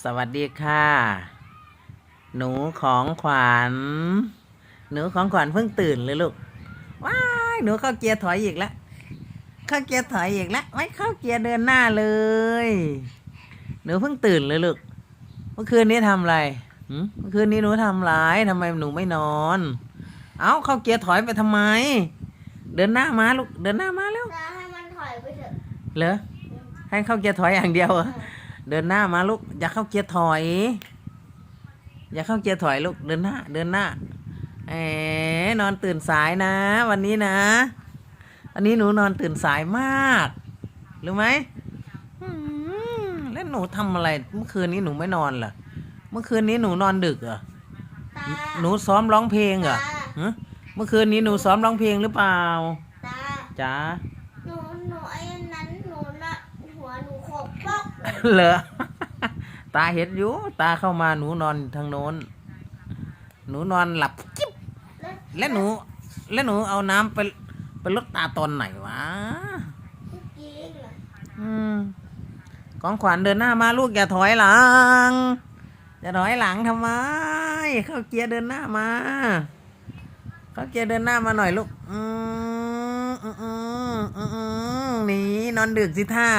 สวัสดีค่ะ หนูของขวัญ หนูของขวัญเพิ่งตื่นเลยลูก ว้ายหนูเข้าเกียร์ถอยอีกแล้ว เข้าเกียร์ถอยอีกแล้ว ไม่เข้าเกียร์เดินหน้าเลย หนูเพิ่งตื่นเลยลูก เมื่อคืนนี้ทำอะไรหืมเมื่อคืนนี้หนูทำไรทำไมหนูไม่นอน เอ้าเข้าเกียร์ถอยไปทำไม เดินหน้ามาลูก เดินหน้ามาแล้วตาให้มันถอยไปเถอะ เหรอ ให้เข้าเกียร์ถอยอย่างเดียวเหรอ เดินหน้ามาลูก อย่าเข้าเกียร์ถอย อย่าเข้าเกียร์ถอยลูก เดินหน้า เดินหน้าแหมนอนตื่นสายนะ วันนี้นะ วันนี้หนูนอนตื่นสายมากรู้ไหมอืมแล้วหนูทำอะไร เมื่อคืนนี้หนูไม่นอนเหรอ เมื่อคืนนี้หนูนอนดึกเหรอตาหนูซ้อมร้องเพลงเหรอตาฮะเมื่อคืนนี้หนูซ้อมร้องเพลงหรือเปล่าตาจ๋าหนูหนูไอ้นั้นหนูน่ะหัวหนูโขกปอก เหรอตาเห็นอยู่ ตาเข้ามาหนูนอนทางโน้น หนูนอนหลับจิ๊บแล้วแล้วหนู แล้วหนูเอาน้ำไปไปลดตาตอนไหนวะอกี้เหรออืมของขวัญเดินหน้ามาลูกอย่าถอยหลัง อย่าถอยหลังทำไม เข้าเกียร์เดินหน้ามา เข้าเกียร์เดินหน้ามาหน่อยลูก อืมอืมอืมอืมนี่นอนดึกสิท่า